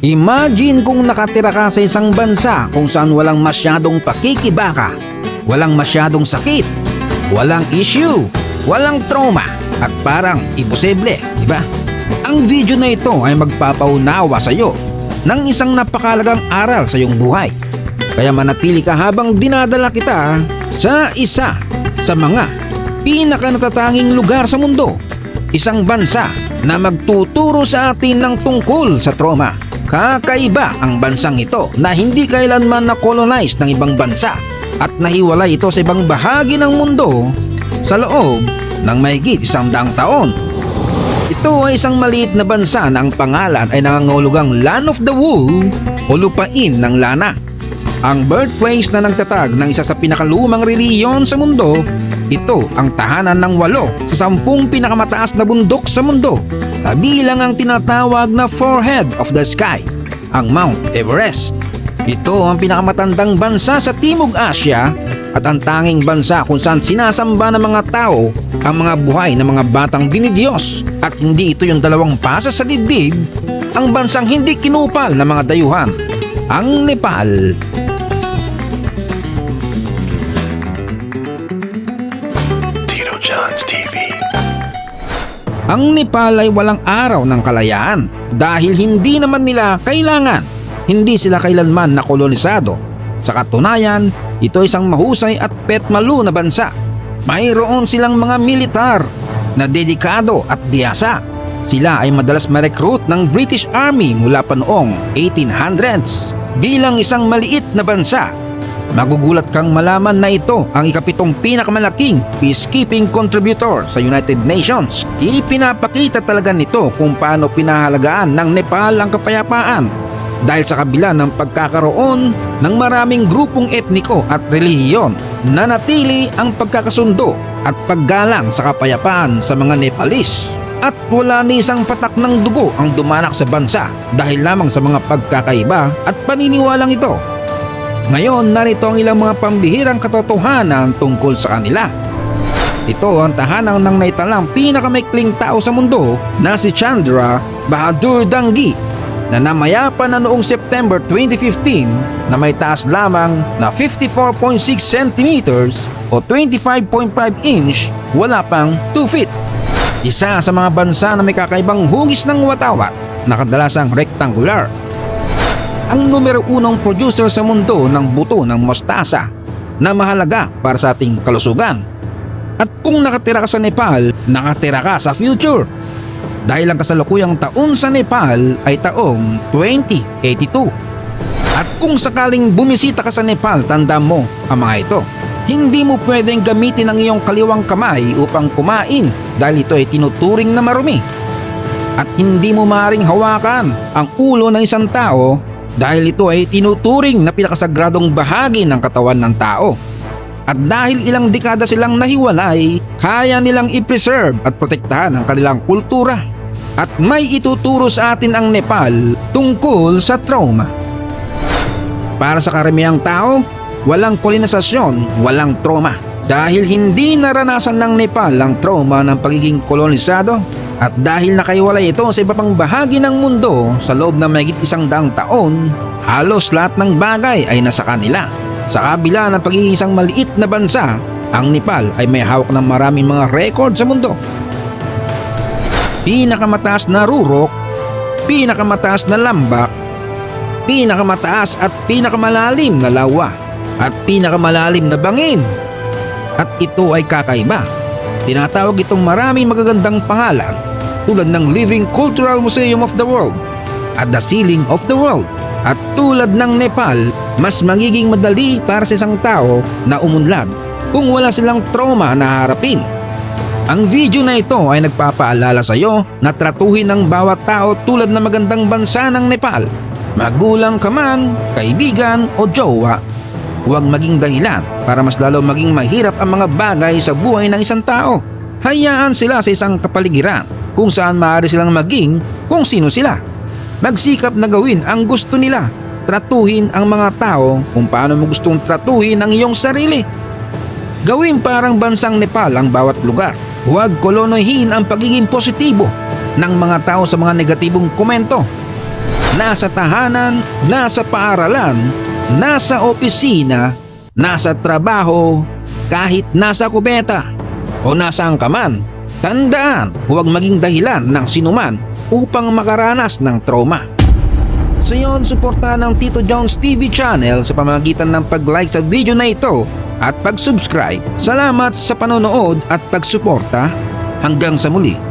Imagine kung nakatira ka sa isang bansa kung saan walang masyadong pakikibaka, walang masyadong sakit, walang issue, walang trauma, at parang imposible, di ba? Ang video na ito ay magpapaunawa sa iyo ng isang napakalagang aral sa iyong buhay. Kaya manatili ka habang dinadala kita sa isa sa mga pinakanatatanging lugar sa mundo. Isang bansa na magtuturo sa atin ng tungkol sa trauma. Kakaiba ang bansang ito na hindi kailanman na-colonize ng ibang bansa at nahiwalay ito sa ibang bahagi ng mundo sa loob ng mahigit isang daang taon. Ito ay isang maliit na bansa na ang pangalan ay nangangahulugang Land of the Wool o lupain ng lana. Ang birthplace na nagtatag ng isa sa pinakalumang reliyon sa mundo, ito ang tahanan ng walo sa sampung pinakamataas na bundok sa mundo. Kabilang ang tinatawag na forehead of the sky, ang Mount Everest. Ito ang pinakamatandang bansa sa Timog Asya at ang tanging bansa kung saan sinasamba ng mga tao ang mga buhay ng mga batang dinidiyos at hindi ito yung dalawang pasa sa dibdib ang bansang hindi kinupal ng mga dayuhan, ang Nepal. TV. Ang Nepal ay walang araw ng kalayaan dahil hindi naman nila kailangan. Hindi sila kailanman nakolonisado. Sa katunayan, ito isang mahusay at petmalu na bansa. Mayroon silang mga militar na dedikado at biyasa. Sila ay madalas ma-recruit ng British Army mula pa noong 1800s. Bilang isang maliit na bansa, Magugulat kang malaman na ito ang ikapitong pinakamalaking peacekeeping contributor sa United Nations. Ipinapakita talaga nito kung paano pinahalagaan ng Nepal ang kapayapaan dahil sa kabila ng pagkakaroon ng maraming grupong etniko at relihiyon nanatili ang pagkakasundo at paggalang sa kapayapaan sa mga Nepalese. At wala ni isang patak ng dugo ang dumanak sa bansa dahil lamang sa mga pagkakaiba at paniniwalang ito. Ngayon, narito ang ilang mga pambihirang katotohanan tungkol sa kanila. Ito ang tahanan ng naitalang pinakamaikling tao sa mundo na si Chandra Bahadur Dangi na namayapa na noong September 2015 na may taas lamang na 54.6 centimeters o 25.5 inch wala pang 2 feet. Isa sa mga bansa na may kakaibang hugis ng watawat na kadalasang rectangular ang numero unong producer sa mundo ng buto ng mostasa na mahalaga para sa ating kalusugan. At kung nakatira ka sa Nepal, nakatira ka sa future. Dahil ang kasalukuyang taon sa Nepal ay taong 2082. At kung sakaling bumisita ka sa Nepal, tanda mo ang mga ito. Hindi mo pwedeng gamitin ang iyong kaliwang kamay upang kumain dahil ito ay tinuturing na marumi. At hindi mo maaaring hawakan ang ulo ng isang tao dahil ito ay tinuturing na pinakasagradong bahagi ng katawan ng tao. At dahil ilang dekada silang nahiwalay, kaya nilang i-preserve at protektahan ang kanilang kultura. At may ituturo sa atin ang Nepal tungkol sa trauma. Para sa karamihang tao, walang kolonisasyon, walang trauma. Dahil hindi naranasan ng Nepal ang trauma ng pagiging kolonisado at dahil nakaiwalay ito sa iba pang bahagi ng mundo sa loob ng mahigit isang daang taon, halos lahat ng bagay ay nasa kanila. Sa kabila ng pagiging isang maliit na bansa, ang Nepal ay may hawak ng maraming mga record sa mundo. Pinakamataas na rurok, pinakamataas na lambak, pinakamataas at pinakamalalim na lawa, at pinakamalalim na bangin. At ito ay kakaiba. Tinatawag itong maraming magagandang pangalan tulad ng Living Cultural Museum of the World at the Ceiling of the World. At tulad ng Nepal, mas magiging madali para sa isang tao na umunlad kung wala silang trauma na harapin. Ang video na ito ay nagpapaalala sa iyo na tratuhin ng bawat tao tulad ng magandang bansa ng Nepal. Magulang ka man, kaibigan o jowa, huwag maging dahilan para mas lalo maging mahirap ang mga bagay sa buhay ng isang tao. Hayaan sila sa isang kapaligiran kung saan maaari silang maging kung sino sila. Magsikap na gawin ang gusto nila. Tratuhin ang mga tao kung paano mo gustong tratuhin ang iyong sarili. Gawin parang bansang Nepal ang bawat lugar. Huwag kolonohin ang pagiging positibo ng mga tao sa mga negatibong komento. nasa tahanan, nasa paaralan, nasa opisina, nasa trabaho, kahit nasa kubeta o nasaan ka man, tandaan huwag maging dahilan ng sinuman upang makaranas ng trauma. So yun, suportahan ng Tito Jones TV channel sa pamamagitan ng pag-like sa video na ito at pag-subscribe. Salamat sa panonood at pagsuporta. Hanggang sa muli.